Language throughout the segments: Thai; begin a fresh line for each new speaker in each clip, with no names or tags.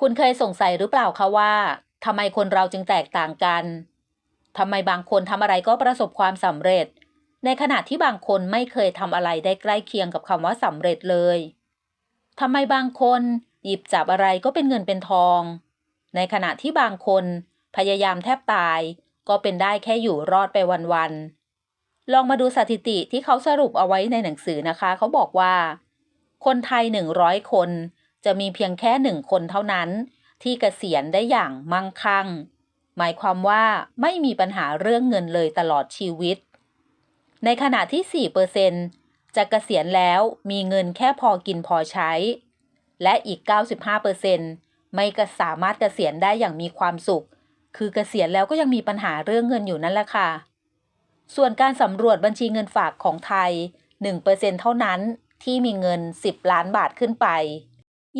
คุณเคยสงสัยหรือเปล่าคะว่าทำไมคนเราจึงแตกต่างกันทำไมบางคนทำอะไรก็ประสบความสำเร็จ ในขณะที่บางคนไม่เคยทำอะไรได้ใกล้เคียงกับคำว่าสำเร็จเลยทำไมบางคนหยิบจับอะไรก็เป็นเงินเป็นทอง ในขณะที่บางคนพยายามแทบตาย ก็เป็นได้แค่อยู่รอดไปวันๆ ลองมาดูสถิติที่เขาสรุปเอาไว้ในหนังสือนะคะ เขาบอกว่า คนไทย100คน จะมีเพียงแค่หนึ่งคนเท่านั้น ที่เกษียณได้อย่างมั่งคั่ง หมายความว่าไม่มีปัญหาเรื่องเงินเลยตลอดชีวิต ในขณะที่ 4%จะเกษียณแล้วมีเงินแค่พอกินพอใช้ และอีก 95%ไม่ก็สามารถเกษียณได้อย่างมีความสุข คือเกษียณแล้วก็ยังมีปัญหาเรื่องเงินอยู่นั่นแหละค่ะ ส่วนการสำรวจบัญชีเงินฝากของไทย 1%เท่านั้นที่มีเงิน 10 ล้านบาทขึ้นไป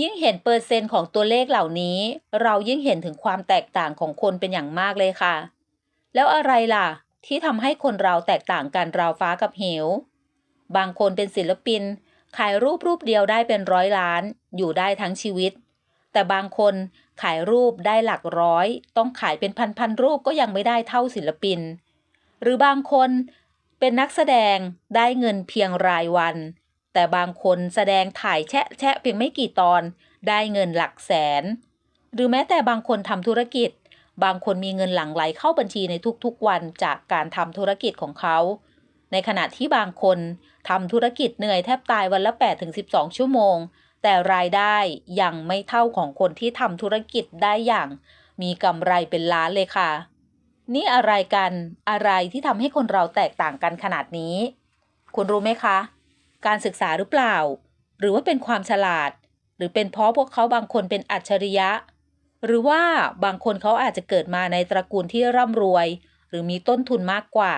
ยิ่งเห็นเปอร์เซ็นต์ของตัวเลขเหล่านี้ เรายิ่งเห็นถึงความแตกต่างของคนเป็นอย่างมากเลยค่ะ แล้วอะไรล่ะ ที่ทำให้คนเราแตกต่างกันราวฟ้ากับเหว บางคนเป็นศิลปิน ขายรูปรูปเดียวได้เป็นร้อยล้าน อยู่ได้ทั้งชีวิต แต่บางคนขายรูปได้หลักร้อย ต้องขายเป็นพันๆรูปก็ยังไม่ได้เท่าศิลปิน หรือบางคนเป็นนักแสดงได้เงินเพียงรายวัน แต่บางคนแสดงถ่ายแชะแชะเพียงไม่กี่ตอนได้เงินหลักแสน หรือแม้แต่บางคนทำธุรกิจ บางคนมีเงินหลั่งไหลเข้าบัญชีในทุกๆวันจากการทำธุรกิจของเขา ในขณะที่บางคนทำธุรกิจเหนื่อยแทบตายวันละ 8-12 ชั่วโมง แต่รายได้ยังไม่เท่าของคนที่ทำธุรกิจได้อย่าง มีกำไรเป็นล้านเลยค่ะ นี่อะไรกันอะไรที่ทำให้คนเราแตกต่างกันขนาดนี้ คุณรู้ไหมคะ การศึกษาหรือเปล่า หรือว่าเป็นความฉลาด หรือเป็นเพราะพวกเขาบางคนเป็นอัจฉริยะ หรือว่าบางคนเขาอาจจะเกิดมาในตระกูลที่ร่ำรวย หรือมีต้นทุนมากกว่า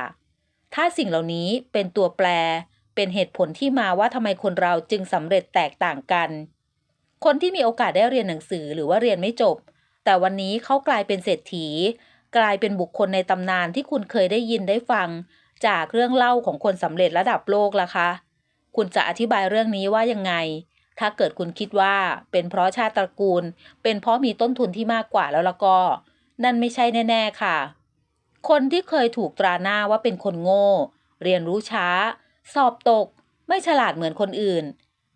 ถ้าสิ่งเหล่านี้เป็นตัวแปร เป็นเหตุผลที่มาว่าทำไมคนเราจึงสำเร็จแตกต่างกัน คนที่มีโอกาสได้เรียนหนังสือหรือว่าเรียนไม่จบ แต่วันนี้เขากลายเป็นเศรษฐี กลายเป็นบุคคลในตำนานที่คุณเคยได้ยินได้ฟัง จากเรื่องเล่าของคนสำเร็จระดับโลกล่ะคะ คุณจะอธิบายเรื่องนี้ว่ายังไง ถ้าเกิดคุณคิดว่าเป็นเพราะชาติตระกูล เป็นเพราะมีต้นทุนที่มากกว่าแล้วละก็ นั่นไม่ใช่แน่ ๆ ค่ะ คนที่เคยถูกตราหน้าว่าเป็นคนโง่ เรียนรู้ช้า สอบตก ไม่ฉลาดเหมือนคนอื่น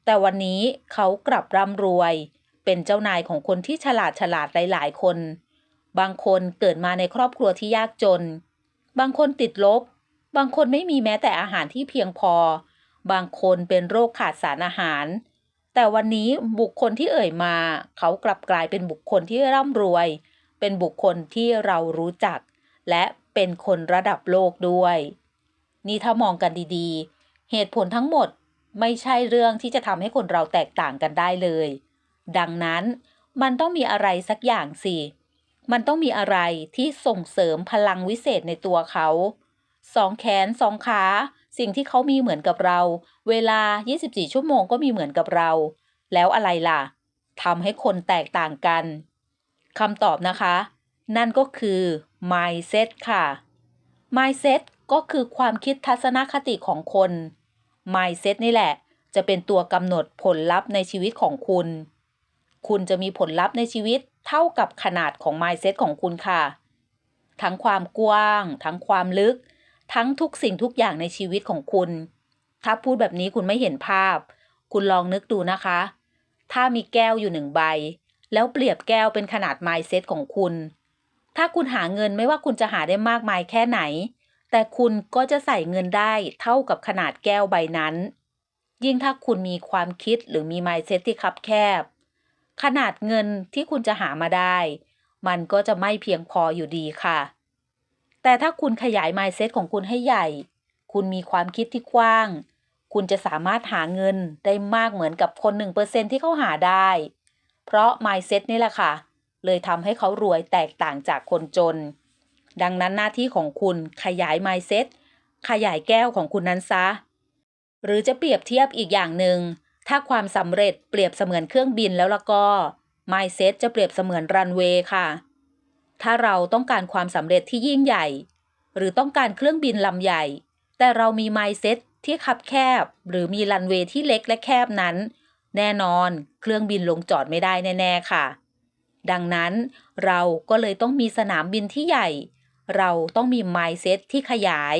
แต่วันนี้เขากลับร่ำรวย เป็นเจ้านายของคนที่ฉลาดฉลาดหลาย ๆ คน บางคนเกิดมาในครอบครัวที่ยากจน บางคนติดลบ บางคนไม่มีแม้แต่อาหารที่เพียงพอ บางคนเป็นโรคขาดสารอาหาร แต่วันนี้บุคคลที่เอ่ยมา เขากลับกลายเป็นบุคคลที่ร่ำรวย เป็นบุคคลที่เรารู้จัก และเป็นคนระดับโลกด้วย นี่ถ้ามองกันดีๆ เหตุผลทั้งหมดไม่ใช่เรื่องที่จะทำให้คนเราแตกต่างกันได้เลย ดังนั้นมันต้องมีอะไรสักอย่างสิ มันต้องมีอะไรที่ส่งเสริมพลังวิเศษในตัวเขา สองแขนสองขา สิ่งที่เขามีเหมือนกับเรา เวลา 24 ชั่วโมงก็มีเหมือนกับเรา แล้วอะไรล่ะทำให้คนแตกต่างกันคำตอบนะคะ นั่นก็คือ mindset ค่ะ mindset ก็คือความคิดทัศนคติของคน mindset นี่แหละ จะเป็นตัวกำหนดผลลัพธ์ในชีวิตของคุณ คุณจะมีผลลัพธ์ในชีวิตเท่ากับขนาดของ mindset ของคุณค่ะ ทั้งความกว้าง ทั้งความลึก ทั้งทุกสิ่งทุกอย่างในชีวิตของคุณ ถ้าพูดแบบนี้คุณไม่เห็นภาพ คุณลองนึกดูนะคะ ถ้ามีแก้วอยู่หนึ่งใบ แล้วเปรียบแก้วเป็นขนาด mindset ของคุณ ถ้าคุณหาเงินไม่ว่าคุณจะหาได้มากมายแค่ไหน แต่คุณก็จะใส่เงินได้เท่ากับขนาดแก้วใบนั้น ยิ่งถ้าคุณมีความคิดหรือมี mindset ที่คับแคบ ขนาดเงินที่คุณจะหามาได้ มันก็จะไม่เพียงพออยู่ดีค่ะ แต่ถ้าคุณขยาย mindset ของคุณให้ใหญ่ คุณมีความคิดที่กว้าง คุณจะสามารถหาเงินได้มากเหมือนกับคน 1%ที่เขาหาได้ เพราะ mindset นี่แหละค่ะ เลยทำให้เขารวยแตกต่างจากคนจน ดังนั้นหน้าที่ของคุณขยาย mindset ขยายแก้วของคุณนั้นซะ หรือจะเปรียบเทียบอีกอย่างหนึง่ง ถ้าความสำเร็จเปรียบเสมือนเครื่องบินแล้วละก็ mindset จะเปรียบเสมือนรันเวย์ค่ะ ถ้าเราต้องการความสำเร็จที่ยิ่งใหญ่ หรือต้องการเครื่องบินลำใหญ่ แต่เรามี mindset ที่คับแคบ หรือมีรันเวย์ที่เล็กและแคบนั้น แน่นอนเครื่องบินลงจอดไม่ได้แน่ ๆ ค่ะ ดังนั้นเราก็เลยต้องมีสนามบินที่ใหญ่ เราต้องมี mindset ที่ขยาย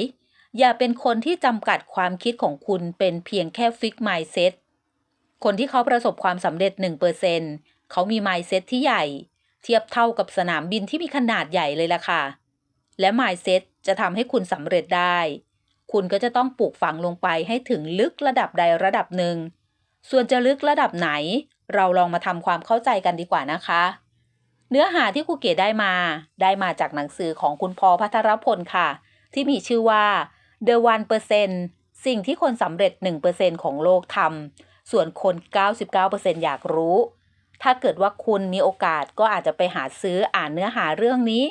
อย่าเป็นคนที่จำกัดความคิดของคุณเป็นเพียงแค่ fix mindset คนที่เขาประสบความสำเร็จ 1%เขามี mindset ที่ใหญ่ เทียบเท่ากับสนามบินที่มีขนาดใหญ่เลยล่ะค่ะ และ mindset จะทำให้คุณสำเร็จได้ คุณก็จะต้องปลูกฝังลงไปให้ถึงลึกระดับใดระดับหนึ่ง ส่วนจะลึกระดับไหน เราลองมาทำความเข้าใจกันดีกว่านะคะ เนื้อหาที่ครูเก๋ได้มา ได้มาจากหนังสือของคุณพอพัทรพลค่ะ ที่มีชื่อว่า The One Percent สิ่งที่คนสำเร็จ 1%ของโลกทำส่วนคน 99%อยากรู้ ถ้าเกิดว่าคุณมีโอกาสก็อาจจะไปหาซื้ออ่านเนื้อหาเรื่องนี้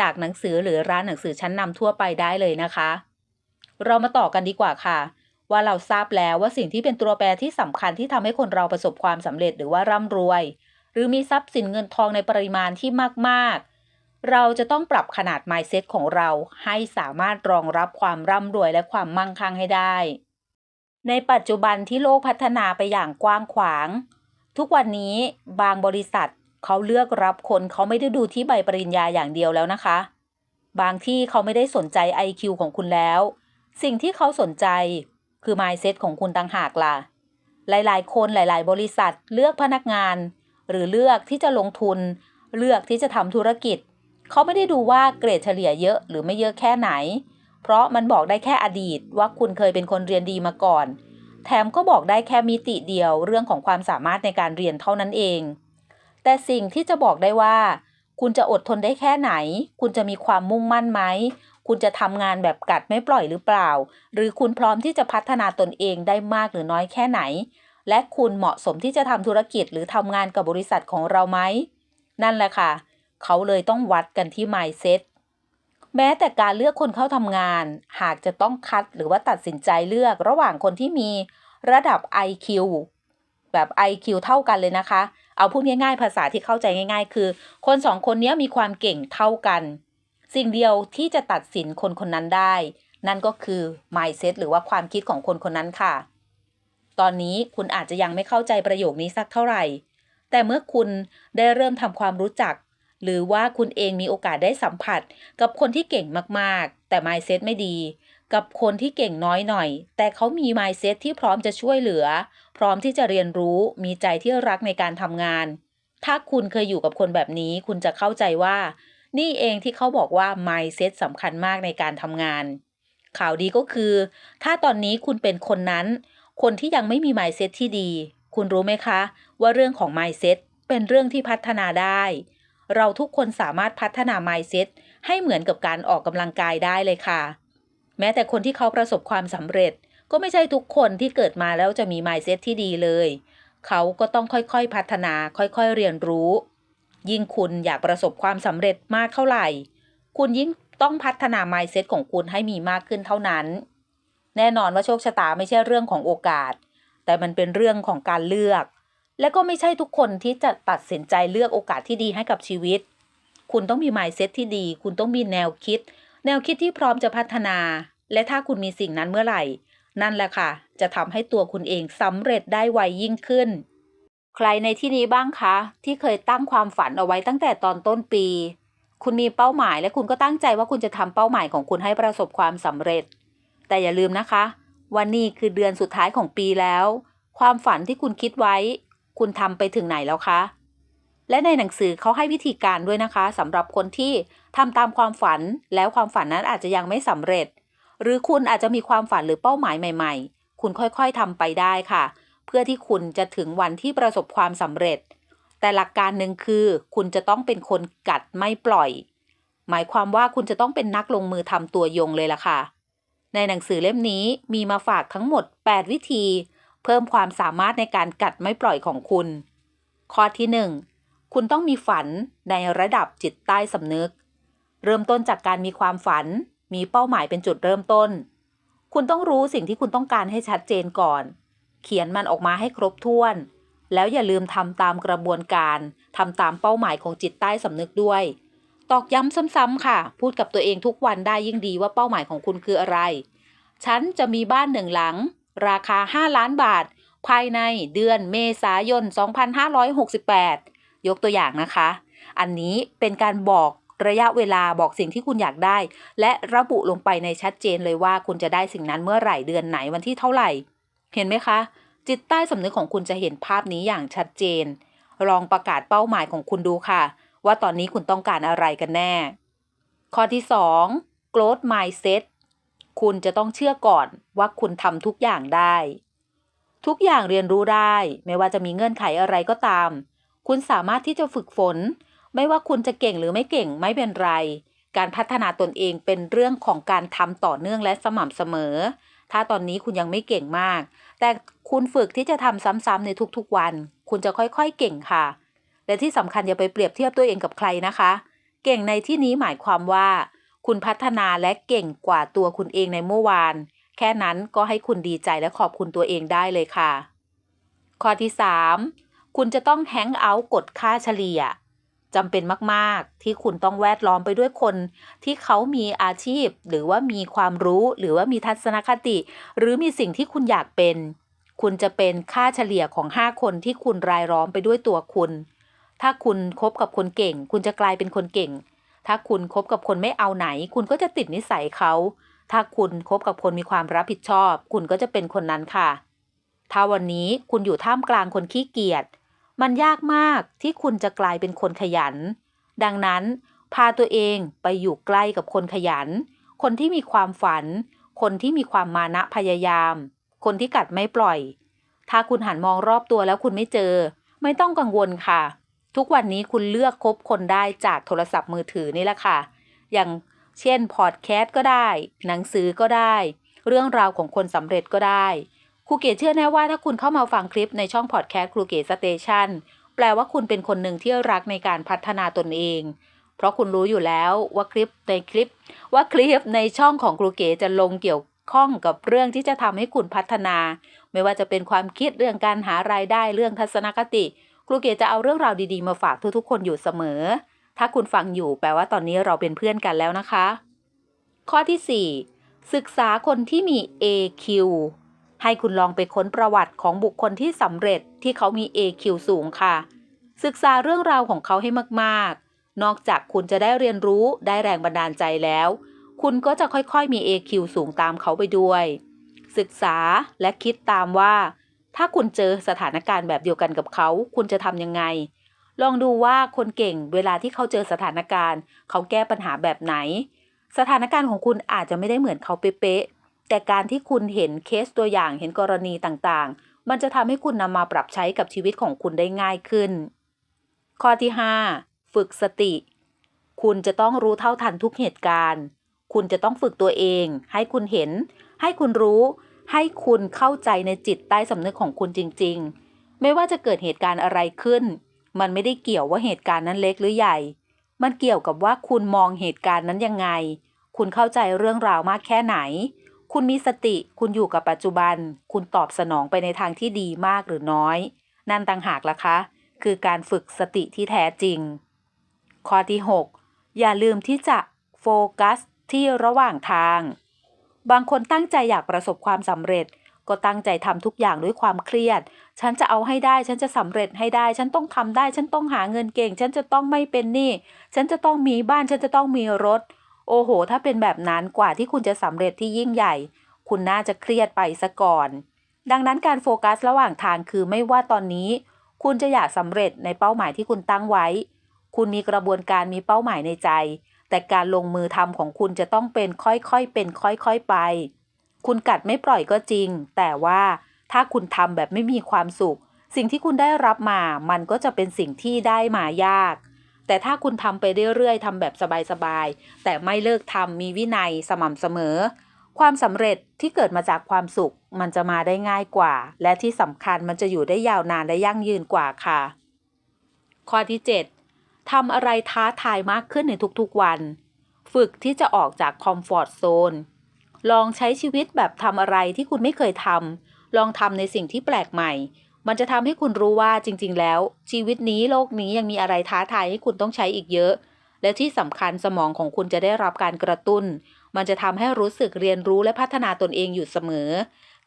จากหนังสือหรือร้านหนังสือชั้นนำทั่วไปได้เลยนะคะ เรามาต่อกันดีกว่าค่ะ ว่าเราทราบแล้วว่าสิ่งที่เป็นตัวแปรที่สำคัญที่ทำให้คนเราประสบความสำเร็จหรือว่าร่ำรวย หรือมีทรัพย์สินเงินทองในปริมาณที่มากๆ เราจะต้องปรับขนาด mindset ของเราให้สามารถรองรับความร่ำรวยและความมั่งคั่งให้ได้ในปัจจุบันที่โลกพัฒนาไปอย่างกว้างขวาง ทุกวันนี้บางบริษัทเขาเลือกรับคนเขาไม่ได้ดูที่ใบปริญญาอย่างเดียวแล้วนะคะ บางที่เขาไม่ได้สนใจ IQ ของคุณแล้ว สิ่งที่เขาสนใจคือ mindset ของคุณต่างหากล่ะ หลายๆ คนหลายๆ บริษัทเลือกพนักงาน หรือเลือกที่จะลงทุน เลือกที่จะทำธุรกิจ เขาไม่ได้ดูว่าเกรดเฉลี่ยเยอะหรือไม่เยอะแค่ไหน เพราะมันบอกได้แค่อดีตว่าคุณเคยเป็นคนเรียนดีมาก่อน แถมก็บอกได้แค่มิติเดียวเรื่องของความสามารถในการเรียนเท่านั้นเอง แต่สิ่งที่จะบอกได้ว่า คุณจะอดทนได้แค่ไหน คุณจะมีความมุ่งมั่นไหม คุณจะทำงานแบบกัดไม่ปล่อยหรือเปล่า หรือคุณพร้อมที่จะพัฒนาตนเองได้มากหรือน้อยแค่ไหน และคุณเหมาะสมที่จะทำธุรกิจหรือทำงานกับบริษัทของเราไหม นั่นแหละค่ะ เขาเลยต้องวัดกันที่ mindset แม้แต่การเลือกคนเข้าทำงาน หากจะต้องคัดหรือว่าตัดสินใจเลือกระหว่างคนที่มีระดับ IQ แบบ IQ เท่ากันเลยนะคะ เอาพูดง่ายๆ ภาษาที่เข้าใจง่าย ๆ คือ คนสองคนนี้มีความเก่งเท่ากัน สิ่งเดียวที่จะตัดสินคนคนนั้นได้ นั่นก็คือ mindset หรือว่าความคิดของคนคนนั้นค่ะ ตอนนี้คุณอาจจะยังไม่เข้าใจประโยคนี้สักเท่าไหร่ แต่เมื่อคุณได้เริ่มทำความรู้จัก หรือว่าคุณเองมีโอกาสได้สัมผัส กับคนที่เก่งมากๆ แต่ mindset ไม่ดี กับคนที่เก่งน้อยหน่อย แต่เขามี mindset ที่พร้อมจะช่วยเหลือ พร้อมที่จะเรียนรู้ มีใจที่รักในการทำงาน ถ้าคุณเคยอยู่กับคนแบบนี้ คุณจะเข้าใจว่า นี่เองที่เขาบอกว่า mindset สำคัญมากในการทำงาน ข่าวดีก็คือ ถ้าตอนนี้คุณเป็นคนนั้น คนที่ยังไม่มี mindset ที่ดี คุณรู้ไหมคะ ว่าเรื่องของ mindset เป็นเรื่องที่พัฒนาได้ เราทุกคนสามารถพัฒนา mindset ให้เหมือนกับการออกกำลังกายได้เลยค่ะ แม้แต่คนที่เขาประสบความสำเร็จ ก็ไม่ใช่ทุกคนที่เกิดมาแล้วจะมี mindset ที่ดีเลย เขาก็ต้องค่อยๆพัฒนา ค่อยๆเรียนรู้ ยิ่งคุณอยากประสบความสำเร็จมากเท่าไหร่ คุณยิ่งต้องพัฒนา mindset ของคุณให้มีมากขึ้นเท่านั้น แน่นอนว่าโชคชะตาไม่ใช่เรื่องของโอกาส แต่มันเป็นเรื่องของการเลือก และก็ไม่ใช่ทุกคนที่จะตัดสินใจเลือกโอกาสที่ดีให้กับชีวิต คุณต้องมี mindset ที่ดี คุณต้องมีแนวคิด แนวคิดที่พร้อมจะพัฒนา และถ้าคุณมีสิ่งนั้นเมื่อไหร่ นั่นแหละค่ะ จะทำให้ตัวคุณเองสำเร็จได้ไวยิ่งขึ้น ใครในที่นี้บ้างคะ ที่เคยตั้งความฝันเอาไว้ตั้งแต่ตอนต้นปี คุณมีเป้าหมายและคุณก็ตั้งใจว่าคุณจะทำเป้าหมายของคุณให้ประสบความสำเร็จ แต่อย่าลืมนะคะว่านี่คือเดือนสุดท้ายของปีแล้ว ความฝันที่คุณคิดไว้ คุณทำไปถึงไหนแล้วคะ และในหนังสือเขาให้วิธีการด้วยนะคะสำหรับคนที่ทำตามความฝันแล้วความฝันนั้นอาจจะยังไม่สำเร็จ หรือคุณอาจจะมีความฝันหรือเป้าหมายใหม่ ๆ คุณค่อยๆทำไปได้ค่ะ เพื่อที่คุณจะถึงวันที่ประสบความสำเร็จ แต่หลักการหนึ่งคือ คุณจะต้องเป็นคนกัดไม่ปล่อย หมายความว่าคุณจะต้องเป็นนักลงมือทำตัวยงเลยล่ะค่ะในหนังสือเล่มนี้มีมาฝากทั้งหมด 8 วิธี เพิ่มความสามารถในการกัดไม่ปล่อยของคุณ ข้อที่ 1 คุณต้องมีฝันในระดับจิตใต้สำนึก เริ่มต้นจากการมีความฝัน มีเป้าหมายเป็นจุดเริ่มต้น คุณต้องรู้สิ่งที่คุณต้องการให้ชัดเจนก่อน เขียนมันออกมาให้ครบถ้วน แล้วอย่าลืมทำตามกระบวนการทำตามเป้าหมายของจิตใต้สำนึกด้วย ตอกย้ำซ้ำๆค่ะ พูดกับตัวเองทุกวันได้ยิ่งดีว่าเป้าหมายของคุณคืออะไร ฉันจะมีบ้านหนึ่งหลัง ราคา 5 ล้านบาท ภายในเดือนเมษายน 2568 ยกตัวอย่างนะคะ อันนี้เป็นการบอกระยะเวลาบอกสิ่งที่คุณอยากได้ และระบุลงไปในชัดเจนเลยว่าคุณจะได้สิ่งนั้นเมื่อไหร่เดือนไหนวันที่เท่าไหร่ เห็นไหมคะ จิตใต้สำนึกของคุณจะเห็นภาพนี้อย่างชัดเจน ลองประกาศเป้าหมายของคุณดูค่ะ ว่าตอนนี้คุณต้องการอะไรกันแน่ ข้อที่ 2 growth mindset คุณจะต้องเชื่อก่อนว่าคุณทำทุกอย่างได้ ทุกอย่างเรียนรู้ได้ ไม่ว่าจะมีเงื่อนไขอะไรก็ตาม คุณสามารถที่จะฝึกฝน ไม่ว่าคุณจะเก่งหรือไม่เก่งไม่เป็นไร การพัฒนาตนเองเป็นเรื่องของการทำต่อเนื่องและสม่ำเสมอ ถ้าตอนนี้คุณยังไม่เก่งมาก แต่คุณฝึกที่จะทำซ้ำๆในทุกๆวัน คุณจะค่อยๆเก่งค่ะ และที่สำคัญอย่าไปเปรียบเทียบตัวเองกับใครนะคะ เก่งในที่นี้หมายความว่า คุณพัฒนาและเก่งกว่าตัวคุณเองในเมื่อวาน แค่นั้นก็ให้คุณดีใจและขอบคุณตัวเองได้เลยค่ะ ข้อที่ 3 คุณจะต้องแฮงเอาท์กดค่าเฉลี่ยจำเป็นมาก ๆ ที่คุณต้องแวดล้อมไปด้วยคน ที่เขามีอาชีพ หรือว่ามีความรู้หรือว่ามีทัศนคติ หรือมีสิ่งที่คุณอยากเป็น คุณจะเป็นค่าเฉลี่ยของ 5 คนที่คุณรายล้อมไปด้วยตัวคุณ ถ้าคุณคบกับคนเก่ง คุณจะกลายเป็นคนเก่ง ถ้าคุณคบกับคนไม่เอาไหน คุณก็จะติดนิสัยเขา ถ้าคุณคบกับคนมีความรับผิดชอบ คุณก็จะเป็นคนนั้นค่ะ ถ้าวันนี้คุณอยู่ท่ามกลางคนขี้เกียจ มันยากมากที่คุณจะกลายเป็นคนขยัน ดังนั้น พาตัวเองไปอยู่ใกล้กับคนขยัน คนที่มีความฝัน คนที่มีความมานะพยายาม คนที่กัดไม่ปล่อย ถ้าคุณหันมองรอบตัวแล้วคุณไม่เจอ ไม่ต้องกังวลค่ะ ทุกวันนี้คุณเลือกคบคนได้จากโทรศัพท์มือถือนี่แหละค่ะ อย่างเช่นพอดแคสต์ก็ได้ หนังสือก็ได้ เรื่องราวของคนสำเร็จก็ได้ครูเก๋เชื่อแน่ว่าถ้าคุณเข้ามาฟังคลิปในช่องพอดแคสต์ครูเก๋สเตชันแปลว่าคุณเป็นคนหนึ่งที่รักในการพัฒนาตนเอง เพราะคุณรู้อยู่แล้วว่าคลิปในคลิป ว่าคลิปในช่องของครูเก๋จะลงเกี่ยวข้องกับเรื่องที่จะทำให้คุณพัฒนา ไม่ว่าจะเป็นความคิดเรื่องการหารายได้เรื่องทัศนคติ ครูเก๋จะเอาเรื่องราวดีๆมาฝากทุกๆ คนอยู่เสมอ ถ้าคุณฟังอยู่แปลว่าตอนนี้เราเป็นเพื่อนกันแล้วนะคะ ข้อที่ 4 ศึกษาคนที่มี AQ ให้คุณลองไปค้นประวัติของบุคคลที่สำเร็จที่เขามี AQ สูงค่ะ ศึกษาเรื่องราวของเขาให้มากๆ นอกจากคุณจะได้เรียนรู้ได้แรงบันดาลใจแล้ว คุณก็จะค่อยๆมี AQ สูงตามเขาไปด้วย ศึกษาและคิดตามว่า ถ้าคุณเจอสถานการณ์แบบเดียวกันกับเขา คุณจะทำยังไง ลองดูว่าคนเก่งเวลาที่เขาเจอสถานการณ์ เขาแก้ปัญหาแบบไหน สถานการณ์ของคุณอาจจะไม่ได้เหมือนเขาเป๊ะแต่การที่คุณเห็นเคสตัวอย่างเห็นกรณีต่างๆ มันจะทำให้คุณนำมาปรับใช้กับชีวิตของคุณได้ง่ายขึ้น ข้อที่ 5 ฝึกสติ คุณจะต้องรู้เท่าทันทุกเหตุการณ์ คุณจะต้องฝึกตัวเอง ให้คุณเห็น ให้คุณรู้ ให้คุณเข้าใจในจิตใต้สำนึกของคุณจริง ๆ ไม่ว่าจะเกิดเหตุการณ์อะไรขึ้น มันไม่ได้เกี่ยวว่าเหตุการณ์นั้นเล็กหรือใหญ่ มันเกี่ยวกับว่าคุณมองเหตุการณ์นั้นยังไง คุณเข้าใจเรื่องราวมากแค่ไหน คุณมีสติ คุณอยู่กับปัจจุบัน คุณตอบสนองไปในทางที่ดีมากหรือน้อย นั่นต่างหากล่ะคะ คือการฝึกสติที่แท้จริง ข้อที่ 6 อย่าลืมที่จะโฟกัสที่ระหว่างทาง บางคนตั้งใจอยากประสบความสำเร็จ ก็ตั้งใจทำทุกอย่างด้วยความเครียด ฉันจะเอาให้ได้ ฉันจะสำเร็จให้ได้ ฉันต้องทำได้ ฉันต้องหาเงินเก่ง ฉันจะต้องไม่เป็นหนี้ ฉันจะต้องมีบ้าน ฉันจะต้องมีรถ โอ้โห ถ้าเป็นแบบนั้นกว่าที่คุณจะสำเร็จที่ยิ่งใหญ่ คุณน่าจะเครียดไปซะก่อน ดังนั้นการโฟกัสระหว่างทางคือไม่ว่าตอนนี้ คุณจะอยากสำเร็จในเป้าหมายที่คุณตั้งไว้ คุณมีกระบวนการมีเป้าหมายในใจ แต่การลงมือทำของคุณจะต้องเป็นค่อยๆเป็นค่อยๆไป คุณกัดไม่ปล่อยก็จริง แต่ว่าถ้าคุณทำแบบไม่มีความสุข สิ่งที่คุณได้รับมา มันก็จะเป็นสิ่งที่ได้มายาก แต่ถ้าคุณทำไปเรื่อยๆทำแบบสบายๆ แต่ไม่เลิกทำมีวินัยสม่ำเสมอ ความสำเร็จที่เกิดมาจากความสุข มันจะมาได้ง่ายกว่า และที่สำคัญมันจะอยู่ได้ยาวนานและยั่งยืนกว่าค่ะ ข้อที่ 7 ทำอะไรท้าทายมากขึ้นในทุกๆวัน ฝึกที่จะออกจากคอมฟอร์ทโซน ลองใช้ชีวิตแบบทำอะไรที่คุณไม่เคยทำ ลองทำในสิ่งที่แปลกใหม่ มันจะทำให้คุณรู้ว่าจริง ๆ แล้ว ชีวิตนี้โลกนี้ยังมีอะไรท้าทายให้คุณต้องใช้อีกเยอะ และที่สำคัญสมองของคุณจะได้รับการกระตุ้น มันจะทำให้รู้สึกเรียนรู้และพัฒนาตนเองอยู่เสมอ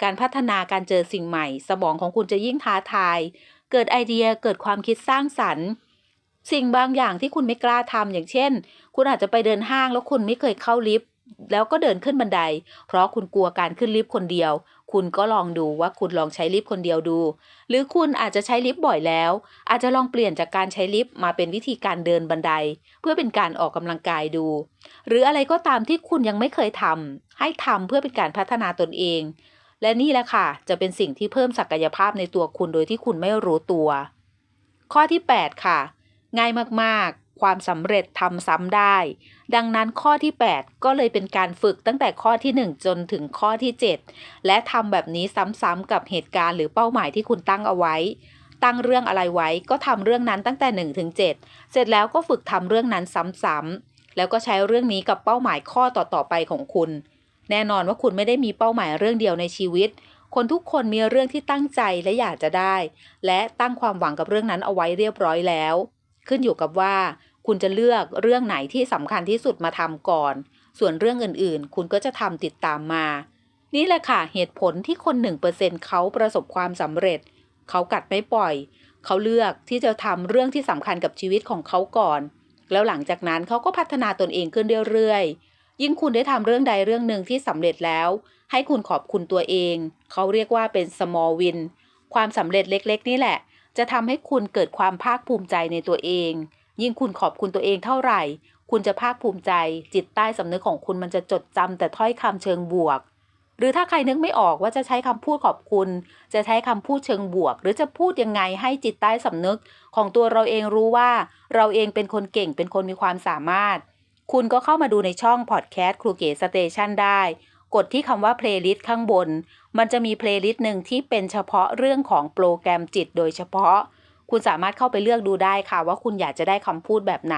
การพัฒนาการเจอสิ่งใหม่ สมองของคุณจะยิ่งท้าทาย เกิดไอเดียเกิดความคิดสร้างสรรค์ สิ่งบางอย่างที่คุณไม่กล้าทำอย่างเช่น คุณอาจจะไปเดินห้างแล้วคุณไม่เคยเข้าลิฟต์แล้วก็เดินขึ้นบันได เพราะคุณกลัวการขึ้นลิฟต์คนเดียว คุณก็ลองดูว่าคุณลองใช้ลิฟต์คนเดียวดู หรือคุณอาจจะใช้ลิฟต์บ่อยแล้ว อาจจะลองเปลี่ยนจากการใช้ลิฟต์มาเป็นวิธีการเดินบันได เพื่อเป็นการออกกำลังกายดู หรืออะไรก็ตามที่คุณยังไม่เคยทำให้ทำเพื่อเป็นการพัฒนาตนเอง และนี่แหละค่ะ จะเป็นสิ่งที่เพิ่มศักยภาพในตัวคุณโดยที่คุณไม่รู้ตัว ข้อที่ 8 ค่ะ ง่ายมากๆ ความสำเร็จทำซ้ำได้ ดังนั้นข้อที่ 8 ก็เลยเป็นการฝึกตั้งแต่ข้อที่ 1 จนถึงข้อที่ 7 และทำแบบนี้ซ้ำๆกับเหตุการณ์หรือเป้าหมายที่คุณตั้งเอาไว้ ตั้งเรื่องอะไรไว้ก็ทำเรื่องนั้นตั้งแต่1ถึง7เสร็จแล้วก็ฝึกทำเรื่องนั้นซ้ำๆแล้วก็ใช้เรื่องนี้กับเป้าหมายข้อต่อๆไปของคุณ แน่นอนว่าคุณไม่ได้มีเป้าหมายเรื่องเดียวในชีวิตคนทุกคนมีเรื่องที่ตั้งใจและอยากจะได้ และตั้งความหวังกับเรื่องนั้นเอาไว้เรียบร้อยแล้ว ขึ้นอยู่กับว่า คุณจะเลือกเรื่องไหนที่สำคัญที่สุดมาทำก่อน ส่วนเรื่องอื่นๆ คุณก็จะทำติดตามมา นี่แหละค่ะเหตุผลที่คน1%เขาประสบความสำเร็จ เขากัดไม่ปล่อย เขาเลือกที่จะทำเรื่องที่สำคัญกับชีวิตของเขาก่อน แล้วหลังจากนั้นเขาก็พัฒนาตนเองขึ้นเรื่อยๆ ยิ่งคุณได้ทำเรื่องใดเรื่องหนึ่งที่สำเร็จแล้ว ให้คุณขอบคุณตัวเอง เขาเรียกว่าเป็น small win ความสำเร็จเล็ก ๆ นี่แหละ จะทำให้คุณเกิดความภาคภูมิใจในตัวเอง ยิ่งคุณขอบคุณตัวเองเท่าไหร่ คุณจะภาคภูมิใจ จิตใต้สำนึกของคุณมันจะจดจำแต่ถ้อยคำเชิงบวก หรือถ้าใครนึกไม่ออกว่าจะใช้คำพูดขอบคุณ จะใช้คำพูดเชิงบวก หรือจะพูดยังไงให้จิตใต้สำนึก ของตัวเราเองรู้ว่า เราเองเป็นคนเก่งเป็นคนมีความสามารถ คุณก็เข้ามาดูในช่องพอดแคสต์ครูเก๋สเตชันได้ กดที่คำว่าเพลย์ลิสต์ข้างบน มันจะมีเพลย์ลิสต์หนึ่งที่เป็นเฉพาะเรื่องของโปรแกรมจิตโดยเฉพาะ คุณสามารถเข้าไปเลือกดูได้ค่ะว่าคุณอยากจะได้คำพูดแบบไหน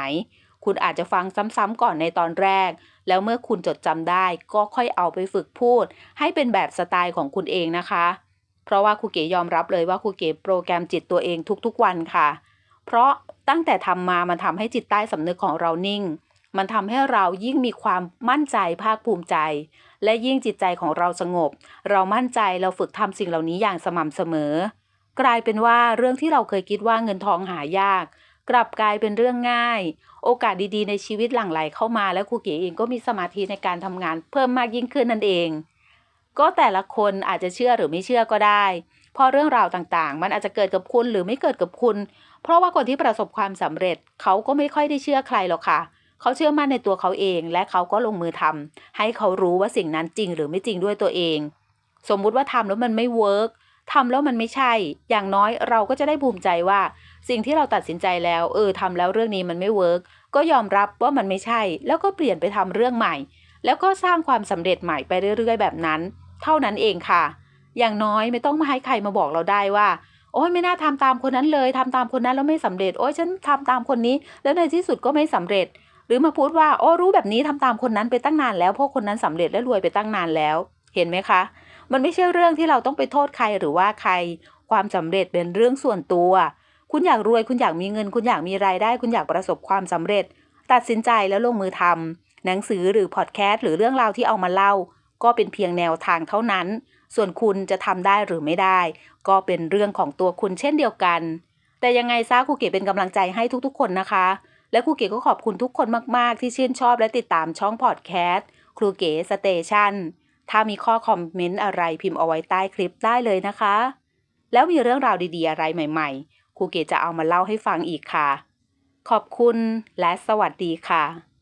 คุณอาจจะฟังซ้ำๆก่อนในตอนแรก แล้วเมื่อคุณจดจำได้ก็ค่อยเอาไปฝึกพูด ให้เป็นแบบสไตล์ของคุณเองนะคะ เพราะว่าครูเก๋ยอมรับเลยว่าครูเก๋โปรแกรมจิตตัวเองทุกๆวันค่ะ เพราะตั้งแต่ทำมามันทำให้จิตใต้สำนึกของเรานิ่ง มันทำให้เรายิ่งมีความมั่นใจภาคภูมิใจ และยิ่งจิตใจของเราสงบ เรามั่นใจเราฝึกทำสิ่งเหล่านี้อย่างสม่ำเสมอ กลายเป็นว่าเรื่องที่เราเคยคิดว่าเงินทองหายาก กลับกลายเป็นเรื่องง่าย โอกาสดีๆ ในชีวิตหลั่งไหลเข้ามาและครูเก๋เองก็มีสมาธิในการทำงานเพิ่มมากยิ่งขึ้นนั่นเอง ก็แต่ละคนอาจจะเชื่อหรือไม่เชื่อก็ได้เพราะเรื่องราวต่างๆ มันอาจจะเกิดกับคุณหรือไม่เกิดกับคุณ เพราะว่าคนที่ประสบความสำเร็จเขาก็ไม่ค่อยได้เชื่อใครหรอกค่ะ เขาเชื่อมั่นในตัวเขาเอง และเขาก็ลงมือทำให้เขารู้ว่าสิ่งนั้นจริงหรือไม่จริงด้วยตัวเอง สมมุติว่าทำแล้วมันไม่เวิร์กทำแล้วมันไม่ใช่ อย่างน้อยเราก็จะได้ภูมิใจว่า สิ่งที่เราตัดสินใจแล้ว เออทำแล้วเรื่องนี้มันไม่เวิร์กก็ยอมรับว่ามันไม่ใช่ แล้วก็เปลี่ยนไปทำเรื่องใหม่ แล้วก็สร้างความสำเร็จใหม่ไปเรื่อย ๆ แบบนั้น เท่านั้นเองค่ะ อย่างน้อยไม่ต้องมาให้ใครมาบอกเราได้ว่า โอ้ยไม่น่าทำตามคนนั้นเลยทำตามคนนั้นแล้วไม่สำเร็จ โอ้ยฉันทำตามคนนี้ แล้วในที่สุดก็ไม่สำเร็จ หรือมาพูดว่าโอ้รู้แบบนี้ทำตามคนนั้นไปตั้งนานแล้วพราะคนนั้นสำเร็จและรวยไปตั้งนานแล้ว เห็นไหมคะ มันไม่ใช่เรื่องที่เราต้องไปโทษใครหรือว่าใคร ความสำเร็จเป็นเรื่องส่วนตัว คุณอยากรวยคุณอยากมีเงิน คุณอยากมีรายได้ คุณอยากประสบความสำเร็จ ตัดสินใจแล้วลงมือทำหนังสือหรือพอดแคสต์หรือเรื่องราวที่เอามาเล่า ก็เป็นเพียงแนวทางเท่านั้น ส่วนคุณจะทำได้หรือไม่ได้ ก็เป็นเรื่องของตัวคุณเช่นเดียวกัน แต่ยังไงซะครูเก๋เป็นกำลังใจให้ทุกๆ คนนะคะ และครูเก๋ก็ขอบคุณทุกคนมาก ๆ ที่ชื่นชอบและติดตามช่องพอดแคสต์ครูเก๋สเตชันถ้ามีข้อคอมเมนต์อะไรพิมพ์เอาไว้ใต้คลิปได้เลยนะคะ แล้วมีเรื่องราวดี ๆ อะไรใหม่ ๆ ครูเก๋จะเอามาเล่าให้ฟังอีกค่ะ ขอบคุณและสวัสดีค่ะ